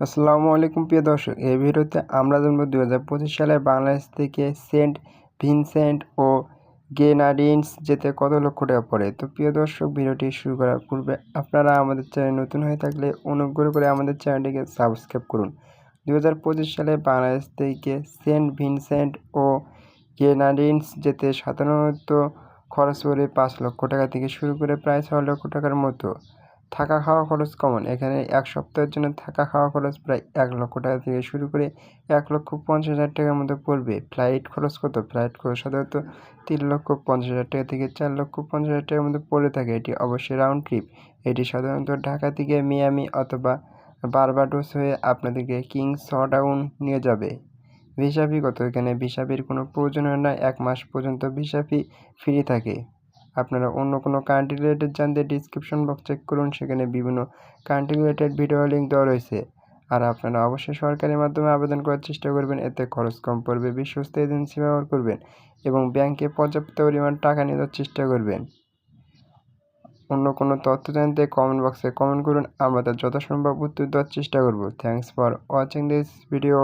আসসালামু আলাইকুম, প্রিয় দর্শক। এই ভিডিওতে আমরা জানব দু সালে বাংলাদেশ থেকে সেন্ট ভিনসেন্ট ও গেনাডিন্স যেতে কত লক্ষ টাকা পড়ে। তো প্রিয় দর্শক, ভিডিওটি শুরু করার পূর্বে আপনারা আমাদের চ্যানেল নতুন হয়ে থাকলে অনুগ্রহ করে আমাদের চ্যানেলটিকে সাবস্ক্রাইব করুন। দু হাজার পঁচিশ সালে বাংলাদেশ থেকে সেন্ট ভিনসেন্ট ও গেনাডিন্স যেতে সাধারণত খরচ পড়ে পাঁচ লক্ষ টাকা থেকে শুরু করে প্রায় ছয় লক্ষ টাকার মতো। থাকা খাওয়া খরচ কমন। এখানে এক সপ্তাহের জন্য থাকা খাওয়া খরচ প্রায় এক লক্ষ টাকা থেকে শুরু করে এক লক্ষ পঞ্চাশ হাজার টাকার মতো পড়বে। ফ্লাইট খরচ কত? ফ্লাইট খরচ সাধারণত তিন লক্ষ পঞ্চাশ হাজার টাকা থেকে চার লক্ষ পঞ্চাশ হাজার টাকার মধ্যে পড়ে থাকে। এটি অবশ্যই রাউন্ড ট্রিপ এটি সাধারণত ঢাকা থেকে মিয়ামি অথবা বারবাডোস হয়ে আপনাদেরকে কিংস ডাউন নিয়ে যাবে। ভিসা ফি কত? এখানে ভিসা ফির কোনো প্রয়োজন হয় না। এক মাস পর্যন্ত ভিসা ফি ফ্রি থাকে। আপনারা অন্য কোনো কান্ট্রি রিলেটেড জানতে ডিসক্রিপশন বক্স চেক করুন, সেখানে বিভিন্ন কান্ট্রি রিলেটেড ভিডিও লিঙ্ক দেওয়া রয়েছে। আর আপনারা অবশ্যই সরকারের মাধ্যমে আবেদন করার চেষ্টা করবেন, এতে খরচ কম পড়বে, বিশ্বস্ত এজেন্সি ব্যবহার করবেন এবং ব্যাংকে পর্যাপ্ত পরিমাণ টাকা নেওয়ার চেষ্টা করবেন। অন্য কোনো তথ্য জানতে কমেন্ট বক্সে কমেন্ট করুন, আমরা তার যথাসম্ভব উত্তর দেওয়ার চেষ্টা করব। Thanks for watching this video